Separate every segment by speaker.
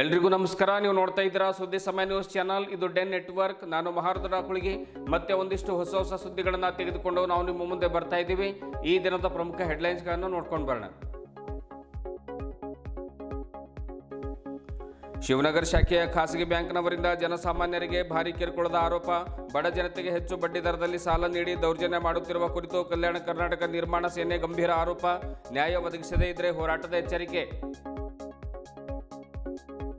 Speaker 1: ಎಲ್ರಿಗೂ ನಮಸ್ಕಾರ. ನೀವು ನೋಡ್ತಾ ಇದ್ದೀರಾ ಸುದ್ದಿ ಸಮಯ ನ್ಯೂಸ್ ಚಾನಲ್. ಇದು ಡೆನ್ ನೆಟ್ವರ್ಕ್. ನಾನು ಮಹಾರದರ ಕುಳಿಗೆ ಮತ್ತೆ ಒಂದಿಷ್ಟು ಹೊಸ ಹೊಸ ಸುದ್ದಿಗಳನ್ನು ತೆಗೆದುಕೊಂಡು ನಾವು ನಿಮ್ಮ ಮುಂದೆ ಬರ್ತಾ ಇದ್ದೀವಿ. ಈ ದಿನದ ಪ್ರಮುಖ ಹೆಡ್ಲೈನ್ಸ್ಗಳನ್ನು ನೋಡ್ಕೊಂಡು ಬರೋಣ. ಶಿವನಗರ ಶಾಖೆಯ ಖಾಸಗಿ ಬ್ಯಾಂಕ್ನವರಿಂದ ಜನಸಾಮಾನ್ಯರಿಗೆ ಭಾರಿ ಕಿರುಕುಳದ ಆರೋಪ. ಬಡ ಜನತೆಗೆ ಹೆಚ್ಚು ಬಡ್ಡಿ ದರದಲ್ಲಿ ಸಾಲ ನೀಡಿ ದೌರ್ಜನ್ಯ ಮಾಡುತ್ತಿರುವ ಕುರಿತು ಕಲ್ಯಾಣ ಕರ್ನಾಟಕ ನಿರ್ಮಾಣ ಸೇನೆ ಗಂಭೀರ ಆರೋಪ. ನ್ಯಾಯ ಒದಗಿಸದೇ ಇದ್ರೆ ಹೋರಾಟದ ಎಚ್ಚರಿಕೆ.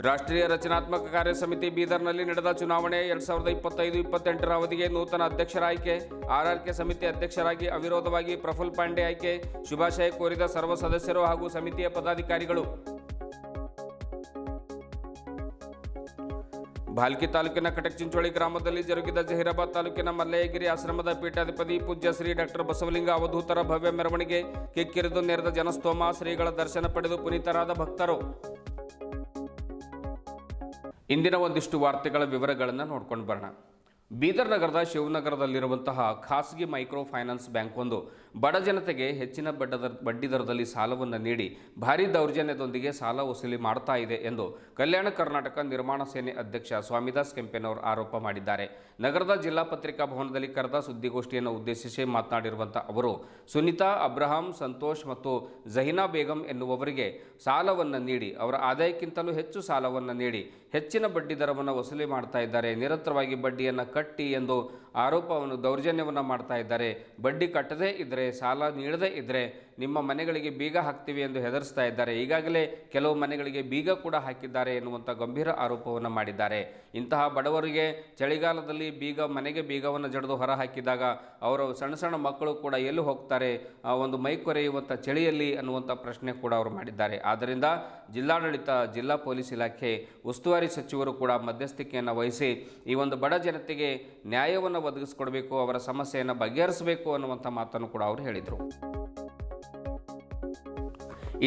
Speaker 1: ರಾಷ್ಟ್ರೀಯ ರಚನಾತ್ಮಕ ಕಾರ್ಯ ಸಮಿತಿ ಬೀದರ್ನಲ್ಲಿ ನಡೆದ ಚುನಾವಣೆ ಎರಡ್ ಸಾವಿರದ ಇಪ್ಪತ್ತೈದು, ಇಪ್ಪತ್ತೆಂಟರ ಅವಧಿಗೆ ನೂತನ ಅಧ್ಯಕ್ಷರ ಆಯ್ಕೆ ಆರ್ಆರ್ಕೆ ಸಮಿತಿ ಅಧ್ಯಕ್ಷರಾಗಿ ಅವಿರೋಧವಾಗಿ ಪ್ರಫುಲ್ ಪಾಂಡೆ ಆಯ್ಕೆ. ಶುಭಾಶಯ ಕೋರಿದ ಸರ್ವ ಸದಸ್ಯರು ಹಾಗೂ ಸಮಿತಿಯ ಪದಾಧಿಕಾರಿಗಳು. ಭಾಲ್ಕಿ ತಾಲೂಕಿನ ಕಟಕ್ ಚಿಂಚೋಳಿ ಗ್ರಾಮದಲ್ಲಿ ಜರುಗಿದ ಜಹೀರಾಬಾದ್ ತಾಲೂಕಿನ ಮಲ್ಲಯಗಿರಿ ಆಶ್ರಮದ ಪೀಠಾಧಿಪತಿ ಪೂಜ್ಯ ಶ್ರೀ ಡಾಕ್ಟರ್ ಬಸವಲಿಂಗ ಅವಧೂತರ ಭವ್ಯ ಮೆರವಣಿಗೆ ಕಿಕ್ಕಿರಿದು ನೆರೆದ ಜನಸ್ತೋಮ ಶ್ರೀಗಳ ದರ್ಶನ ಪಡೆದು ಪುನೀತರಾದ ಭಕ್ತರು. ಇಂದಿನ ಒಂದಿಷ್ಟು ವಾರ್ತೆಗಳ ವಿವರಗಳನ್ನು ನೋಡ್ಕೊಂಡು ಬರೋಣ. ಬೀದರ್ ನಗರದ ಶಿವನಗರದಲ್ಲಿರುವಂತಹ ಖಾಸಗಿ ಮೈಕ್ರೋ ಫೈನಾನ್ಸ್ ಬ್ಯಾಂಕ್ ಒಂದು ಬಡ ಜನತೆಗೆ ಹೆಚ್ಚಿನ ಬಡ್ಡದ ಬಡ್ಡಿ ದರದಲ್ಲಿ ಸಾಲವನ್ನು ನೀಡಿ ಭಾರೀ ದೌರ್ಜನ್ಯದೊಂದಿಗೆ ಸಾಲ ವಸೂಲಿ ಮಾಡ್ತಾ ಇದೆ ಎಂದು ಕಲ್ಯಾಣ ಕರ್ನಾಟಕ ನಿರ್ಮಾಣ ಸೇನೆ ಅಧ್ಯಕ್ಷ ಸ್ವಾಮಿದಾಸ್ ಕೆಂಪೇನವರು ಆರೋಪ ಮಾಡಿದ್ದಾರೆ. ನಗರದ ಜಿಲ್ಲಾ ಪತ್ರಿಕಾ ಭವನದಲ್ಲಿ ಕರೆದ ಸುದ್ದಿಗೋಷ್ಠಿಯನ್ನು ಉದ್ದೇಶಿಸಿ ಮಾತನಾಡಿರುವಂಥ ಅವರು, ಸುನಿತಾ, ಅಬ್ರಹಾಂ, ಸಂತೋಷ್ ಮತ್ತು ಜಹೀನಾ ಬೇಗಂ ಎನ್ನುವವರಿಗೆ ಸಾಲವನ್ನು ನೀಡಿ, ಅವರ ಆದಾಯಕ್ಕಿಂತಲೂ ಹೆಚ್ಚು ಸಾಲವನ್ನು ನೀಡಿ ಹೆಚ್ಚಿನ ಬಡ್ಡಿ ದರವನ್ನು ವಸೂಲಿ ಮಾಡ್ತಾ ಇದ್ದಾರೆ. ನಿರಂತರವಾಗಿ ಬಡ್ಡಿಯನ್ನು ಕಟ್ಟಿ ಎಂದು ಆರೋಪವನ್ನು ದೌರ್ಜನ್ಯವನ್ನು ಮಾಡ್ತಾ ಇದ್ದಾರೆ. ಬಡ್ಡಿ ಕಟ್ಟದೇ ಇದ್ದರೆ ಸಾಲ ನೀಡದೇ ಇದ್ದರೆ ನಿಮ್ಮ ಮನೆಗಳಿಗೆ ಬೀಗ ಹಾಕ್ತೀವಿ ಎಂದು ಹೆದರಿಸ್ತಾ ಇದ್ದಾರೆ. ಈಗಾಗಲೇ ಕೆಲವು ಮನೆಗಳಿಗೆ ಬೀಗ ಕೂಡ ಹಾಕಿದ್ದಾರೆ ಎನ್ನುವಂಥ ಗಂಭೀರ ಆರೋಪವನ್ನು ಮಾಡಿದ್ದಾರೆ. ಇಂತಹ ಬಡವರಿಗೆ ಚಳಿಗಾಲದಲ್ಲಿ ಬೀಗ, ಮನೆಗೆ ಬೀಗವನ್ನು ಜಡಿದು ಹೊರ ಹಾಕಿದಾಗ ಅವರು ಸಣ್ಣ ಸಣ್ಣ ಮಕ್ಕಳು ಕೂಡ ಎಲ್ಲಿ ಹೋಗ್ತಾರೆ ಒಂದು ಮೈ ಕೊರೆಯುವಂಥ ಚಳಿಯಲ್ಲಿ ಅನ್ನುವಂಥ ಪ್ರಶ್ನೆ ಕೂಡ ಅವರು ಮಾಡಿದ್ದಾರೆ. ಆದ್ದರಿಂದ ಜಿಲ್ಲಾಡಳಿತ, ಜಿಲ್ಲಾ ಪೊಲೀಸ್ ಇಲಾಖೆ, ಉಸ್ತುವಾರಿ ಸಚಿವರು ಕೂಡ ಮಧ್ಯಸ್ಥಿಕೆಯನ್ನು ವಹಿಸಿ ಈ ಒಂದು ಬಡ ಜನತೆಗೆ ನ್ಯಾಯವನ್ನು ಒದಗಿಸ್ಕೊಡ್ಬೇಕು, ಅವರ ಸಮಸ್ಯೆಯನ್ನು ಬಗೆಹರಿಸಬೇಕು ಅನ್ನುವಂಥ ಮಾತನ್ನು ಕೂಡ ಅವರು ಹೇಳಿದರು.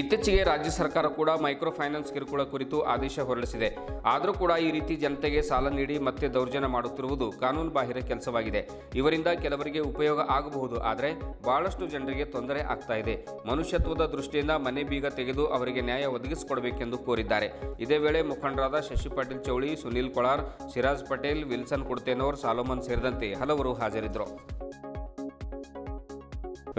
Speaker 1: ಇತ್ತೀಚೆಗೆ ರಾಜ್ಯ ಸರ್ಕಾರ ಕೂಡ ಮೈಕ್ರೋ ಫೈನಾನ್ಸ್ ಕಿರುಕುಳ ಕುರಿತು ಆದೇಶ ಹೊರಡಿಸಿದೆ. ಆದರೂ ಕೂಡ ಈ ರೀತಿ ಜನತೆಗೆ ಸಾಲ ನೀಡಿ ಮತ್ತೆ ದೌರ್ಜನ್ಯ ಮಾಡುತ್ತಿರುವುದು ಕಾನೂನು ಬಾಹಿರ ಕೆಲಸವಾಗಿದೆ. ಇವರಿಂದ ಕೆಲವರಿಗೆ ಉಪಯೋಗ ಆಗಬಹುದು. ಆದರೆ ಬಹಳಷ್ಟು ಜನರಿಗೆ ತೊಂದರೆ ಆಗ್ತಾ ಇದೆ. ಮನುಷ್ಯತ್ವದ ದೃಷ್ಟಿಯಿಂದ ಮನೆ ಬೀಗ ತೆಗೆದು ಅವರಿಗೆ ನ್ಯಾಯ ಒದಗಿಸಿಕೊಡಬೇಕೆಂದು ಕೋರಿದ್ದಾರೆ. ಇದೇ ವೇಳೆ ಮುಖಂಡರಾದ ಶಶಿ ಪಾಟೀಲ್ ಚೌಳಿ, ಸುನೀಲ್ ಕೊಳಾರ್ ಸಿರಾಜ್ ಪಟೇಲ್, ವಿಲ್ಸನ್ ಕುಡ್ತೇನೋರ್, ಸಾಲೋಮನ್ ಸೇರಿದಂತೆ ಹಲವರು ಹಾಜರಿದ್ದರು.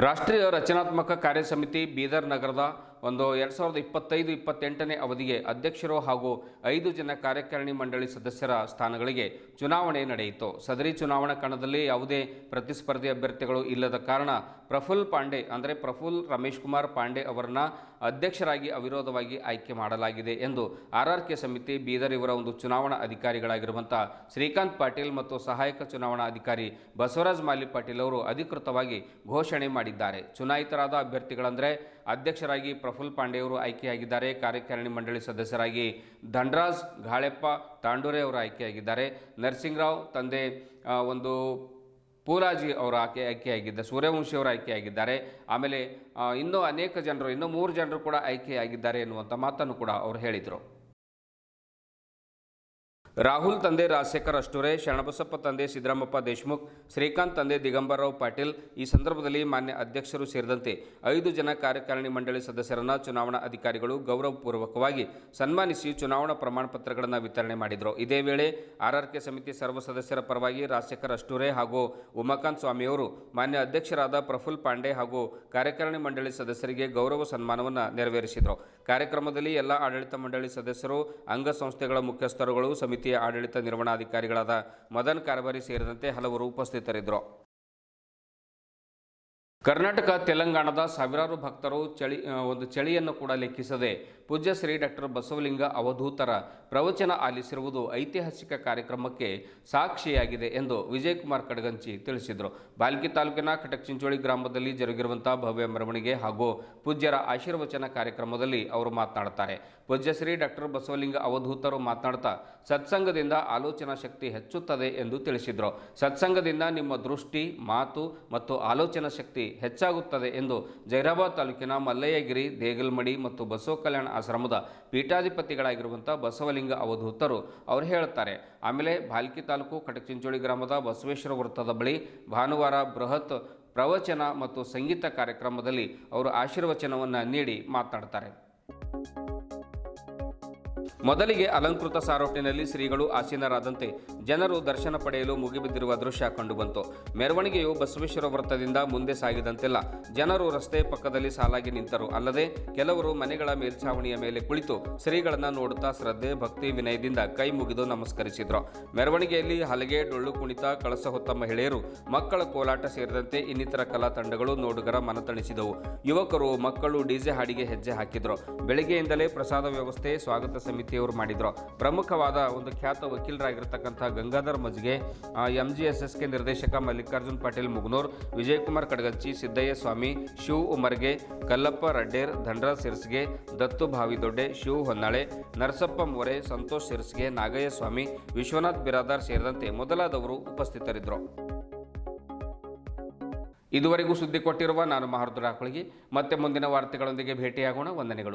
Speaker 1: ರಾಷ್ಟ್ರೀಯ ರಚನಾತ್ಮಕ ಕಾರ್ಯ ಸಮಿತಿ ಬೀದರ್ ನಗರದ ಒಂದು ಎರಡು ಸಾವಿರದ ಇಪ್ಪತ್ತೈದು, ಇಪ್ಪತ್ತೆಂಟನೇ ಅವಧಿಗೆ ಅಧ್ಯಕ್ಷರು ಹಾಗೂ ಐದು ಜನ ಕಾರ್ಯಕಾರಿಣಿ ಮಂಡಳಿ ಸದಸ್ಯರ ಸ್ಥಾನಗಳಿಗೆ ಚುನಾವಣೆ ನಡೆಯಿತು. ಸದರಿ ಚುನಾವಣಾ ಕಣದಲ್ಲಿ ಯಾವುದೇ ಪ್ರತಿಸ್ಪರ್ಧಿ ಅಭ್ಯರ್ಥಿಗಳು ಇಲ್ಲದ ಕಾರಣ ಪ್ರಫುಲ್ ಪಾಂಡೆ ಅಂದರೆ ಪ್ರಫುಲ್ ರಮೇಶ್ ಕುಮಾರ್ ಪಾಂಡೆ ಅವರನ್ನು ಅಧ್ಯಕ್ಷರಾಗಿ ಅವಿರೋಧವಾಗಿ ಆಯ್ಕೆ ಮಾಡಲಾಗಿದೆ ಎಂದು ಆರ್ಆರ್ಕೆ ಸಮಿತಿ ಬೀದರ್ ಇವರ ಒಂದು ಚುನಾವಣಾ ಅಧಿಕಾರಿಗಳಾಗಿರುವಂಥ ಶ್ರೀಕಾಂತ್ ಪಾಟೀಲ್ ಮತ್ತು ಸಹಾಯಕ ಚುನಾವಣಾ ಅಧಿಕಾರಿ ಬಸವರಾಜ್ ಮಾಲಿ ಪಾಟೀಲ್ ಅವರು ಅಧಿಕೃತವಾಗಿ ಘೋಷಣೆ ಮಾಡಿದ್ದಾರೆ. ಚುನಾಯಿತರಾದ ಅಭ್ಯರ್ಥಿಗಳಂದರೆ ಅಧ್ಯಕ್ಷರಾಗಿ ಪ್ರಫುಲ್ ಪಾಂಡೆಯವರು ಆಯ್ಕೆಯಾಗಿದ್ದಾರೆ. ಕಾರ್ಯಕಾರಿಣಿ ಮಂಡಳಿ ಸದಸ್ಯರಾಗಿ ಧನ್ರಾಜ್ ಘಾಳೆಪ್ಪ ತಾಂಡೂರೆ ಅವರು ಆಯ್ಕೆಯಾಗಿದ್ದಾರೆ. ನರಸಿಂಗರಾವ್ ತಂದೆ ಒಂದು ಪೂಲಾಜಿ ಅವರು ಆಯ್ಕೆ ಆಯ್ಕೆಯಾಗಿದ್ದ, ಸೂರ್ಯವಂಶಿ ಅವರು ಆಯ್ಕೆಯಾಗಿದ್ದಾರೆ. ಆಮೇಲೆ ಇನ್ನೂ ಅನೇಕ ಜನರು, ಇನ್ನೂ ಮೂರು ಜನರು ಕೂಡ ಆಯ್ಕೆಯಾಗಿದ್ದಾರೆ ಎನ್ನುವಂಥ ಮಾತನ್ನು ಕೂಡ ಅವರು ಹೇಳಿದರು. ರಾಹುಲ್ ತಂದೆ ರಾಜಶೇಖರ್ ಅಷ್ಟೂರೆ, ಶರಣಬಸಪ್ಪ ತಂದೆ ಸಿದ್ದರಾಮಪ್ಪ ದೇಶಮುಖ್, ಶ್ರೀಕಾಂತ್ ತಂದೆ ದಿಗಂಬರರಾವ್ ಪಾಟೀಲ್ ಈ ಸಂದರ್ಭದಲ್ಲಿ ಮಾನ್ಯ ಅಧ್ಯಕ್ಷರು ಸೇರಿದಂತೆ ಐದು ಜನ ಕಾರ್ಯಕಾರಿಣಿ ಮಂಡಳಿ ಸದಸ್ಯರನ್ನ ಚುನಾವಣಾ ಅಧಿಕಾರಿಗಳು ಗೌರವಪೂರ್ವಕವಾಗಿ ಸನ್ಮಾನಿಸಿ ಚುನಾವಣಾ ಪ್ರಮಾಣ ಪತ್ರಗಳನ್ನು ವಿತರಣೆ ಮಾಡಿದರು. ಇದೇ ವೇಳೆ ಆರ್ಆರ್ಕೆ ಸಮಿತಿ ಸರ್ವ ಸದಸ್ಯರ ಪರವಾಗಿ ರಾಜಶೇಖರ್ ಅಷ್ಟೂರೆ ಹಾಗೂ ಉಮಾಕಾಂತ್ ಸ್ವಾಮಿಯವರು ಮಾನ್ಯ ಅಧ್ಯಕ್ಷರಾದ ಪ್ರಫುಲ್ ಪಾಂಡೆ ಹಾಗೂ ಕಾರ್ಯಕಾರಿಣಿ ಮಂಡಳಿ ಸದಸ್ಯರಿಗೆ ಗೌರವ ಸನ್ಮಾನವನ್ನು ನೆರವೇರಿಸಿದರು. ಕಾರ್ಯಕ್ರಮದಲ್ಲಿ ಎಲ್ಲ ಆಡಳಿತ ಮಂಡಳಿ ಸದಸ್ಯರು, ಅಂಗಸಂಸ್ಥೆಗಳ ಮುಖ್ಯಸ್ಥರುಗಳು ಸಮಿತಿಯ ಆಡಳಿತ ನಿರ್ವಹಣಾಧಿಕಾರಿಗಳಾದ ಮದನ್ ಕಾರ್ಬಾರಿ ಸೇರಿದಂತೆ ಹಲವರು ಉಪಸ್ಥಿತರಿದ್ದರು ಕರ್ನಾಟಕ, ತೆಲಂಗಾಣದ ಸಾವಿರಾರು ಭಕ್ತರು ಚಳಿ ಒಂದು ಚಳಿಯನ್ನು ಕೂಡ ಲೆಕ್ಕಿಸದೆ ಪೂಜ್ಯ ಶ್ರೀ ಡಾಕ್ಟರ್ ಬಸವಲಿಂಗ ಅವಧೂತರ ಪ್ರವಚನ ಆಲಿಸಿರುವುದು ಐತಿಹಾಸಿಕ ಕಾರ್ಯಕ್ರಮಕ್ಕೆ ಸಾಕ್ಷಿಯಾಗಿದೆ ಎಂದು ವಿಜಯಕುಮಾರ್ ಕಡಗಂಚಿ ತಿಳಿಸಿದರು. ಬಾಲ್ಕಿ ತಾಲೂಕಿನ ಕಟಕ್ ಚಿಂಚೋಳಿ ಗ್ರಾಮದಲ್ಲಿ ಜರುಗಿರುವಂತಹ ಭವ್ಯ ಮೆರವಣಿಗೆ ಹಾಗೂ ಪೂಜ್ಯರ ಆಶೀರ್ವಚನ ಕಾರ್ಯಕ್ರಮದಲ್ಲಿ ಅವರು ಮಾತನಾಡುತ್ತಾರೆ. ಪೂಜ್ಯ ಶ್ರೀ ಡಾಕ್ಟರ್ ಬಸವಲಿಂಗ ಅವಧೂತರು ಮಾತನಾಡ್ತಾ ಸತ್ಸಂಗದಿಂದ ಆಲೋಚನಾ ಶಕ್ತಿ ಹೆಚ್ಚುತ್ತದೆ ಎಂದು ತಿಳಿಸಿದರು. ಸತ್ಸಂಗದಿಂದ ನಿಮ್ಮ ದೃಷ್ಟಿ, ಮಾತು ಮತ್ತು ಆಲೋಚನಾ ಶಕ್ತಿ ಹೆಚ್ಚಾಗುತ್ತದೆ ಎಂದು ಜೈರಾಬಾದ್ ತಾಲೂಕಿನ ಮಲ್ಲಯ್ಯಗಿರಿ, ದೇಗಲ್ಮಡಿ ಮತ್ತು ಬಸವ ಕಲ್ಯಾಣ ಆಶ್ರಮದ ಪೀಠಾಧಿಪತಿಗಳಾಗಿರುವಂಥ ಬಸವಲಿಂಗ ಅವಧೂತರು ಅವರು ಹೇಳುತ್ತಾರೆ ಆಮೇಲೆ ಭಾಲ್ಕಿ ತಾಲೂಕು ಕಟಕಚಿಂಚೋಳಿ ಗ್ರಾಮದ ಬಸವೇಶ್ವರ ವೃತ್ತದ ಬಳಿ ಭಾನುವಾರ ಬೃಹತ್ ಪ್ರವಚನ ಮತ್ತು ಸಂಗೀತ ಕಾರ್ಯಕ್ರಮದಲ್ಲಿ ಅವರು ಆಶೀರ್ವಚನವನ್ನು ನೀಡಿ ಮಾತನಾಡ್ತಾರೆ ಮೊದಲಿಗೆ ಅಲಂಕೃತ ಸಾರೋಟಿನಲ್ಲಿ ಶ್ರೀಗಳು ಆಸೀನರಾದಂತೆ ಜನರು ದರ್ಶನ ಪಡೆಯಲು ಮುಗಿಬಿದ್ದಿರುವ ದೃಶ್ಯ ಕಂಡುಬಂತು. ಮೆರವಣಿಗೆಯು ಬಸವೇಶ್ವರ ವೃತ್ತದಿಂದ ಮುಂದೆ ಸಾಗಿದಂತೆಲ್ಲ ಜನರು ರಸ್ತೆ ಪಕ್ಕದಲ್ಲಿ ಸಾಲಾಗಿ ನಿಂತರು. ಅಲ್ಲದೆ ಕೆಲವರು ಮನೆಗಳ ಮೇಲ್ಛಾವಣಿಯ ಮೇಲೆ ಕುಳಿತು ಶ್ರೀಗಳನ್ನು ನೋಡುತ್ತಾ ಶ್ರದ್ಧೆ, ಭಕ್ತಿ, ವಿನಯದಿಂದ ಕೈ ಮುಗಿದು ನಮಸ್ಕರಿಸಿದ್ರು. ಮೆರವಣಿಗೆಯಲ್ಲಿ ಹಲಗೆ, ಡೊಳ್ಳು ಕುಣಿತ, ಕಳಸ ಹೊತ್ತ ಮಹಿಳೆಯರು, ಮಕ್ಕಳ ಕೋಲಾಟ ಸೇರಿದಂತೆ ಇನ್ನಿತರ ಕಲಾ ತಂಡಗಳು ನೋಡುಗರ ಮನತಣಿಸಿದವು ಯುವಕರು, ಮಕ್ಕಳು ಡಿಜೆ ಹಾಡಿಗೆ ಹೆಜ್ಜೆ ಹಾಕಿದ್ರು. ಬೆಳಗ್ಗೆಯಿಂದಲೇ ಪ್ರಸಾದ ವ್ಯವಸ್ಥೆ, ಸ್ವಾಗತ ಸಮಿತಿಯವರು ಮಾಡಿದ್ರು. ಪ್ರಮುಖವಾದ ಒಂದು ಖ್ಯಾತ ವಕೀಲರಾಗಿರ್ತಕ್ಕಂಥ ಗಂಗಾಧರ್ ಮಜ್ಗೆ ಎಂ ಜಿ ಎಸ್ ಎಸ್ಗೆ ನಿರ್ದೇಶಕ ಮಲ್ಲಿಕಾರ್ಜುನ್ ಪಾಟೀಲ್ ಮುಗ್ನೂರ್, ವಿಜಯಕುಮಾರ್ ಕಡಗಚ್ಚಿ ಸಿದ್ದಯ್ಯ ಸ್ವಾಮಿ ಶಿವ್ ಉಮರ್ಗೆ, ಕಲ್ಲಪ್ಪ ರಡ್ಡೇರ್, ಧನರಾಜ್ ಸಿರ್ಸ್ಗೆ, ದತ್ತು ಭಾವಿದೊಡ್ಡೆ ಶಿವ್ ಹೊನ್ನಾಳೆ, ನರಸಪ್ಪ ಮೋರೆ, ಸಂತೋಷ್ ಸಿರ್ಸ್ಗೆ ನಾಗಯ್ಯ ಸ್ವಾಮಿ ವಿಶ್ವನಾಥ್ ಬಿರಾದಾರ್ ಸೇರಿದಂತೆ ಮೊದಲಾದವರು ಉಪಸ್ಥಿತರಿದ್ದರು. ಇದುವರೆಗೂ ಸುದ್ದಿ ಕೊಟ್ಟಿರುವ ನಾನು ಹಾಕೊಳಗಿ. ಮತ್ತೆ ಮುಂದಿನ ವಾರ್ತೆಗಳೊಂದಿಗೆ ಭೇಟಿಯಾಗೋಣ. ವಂದನೆಗಳು.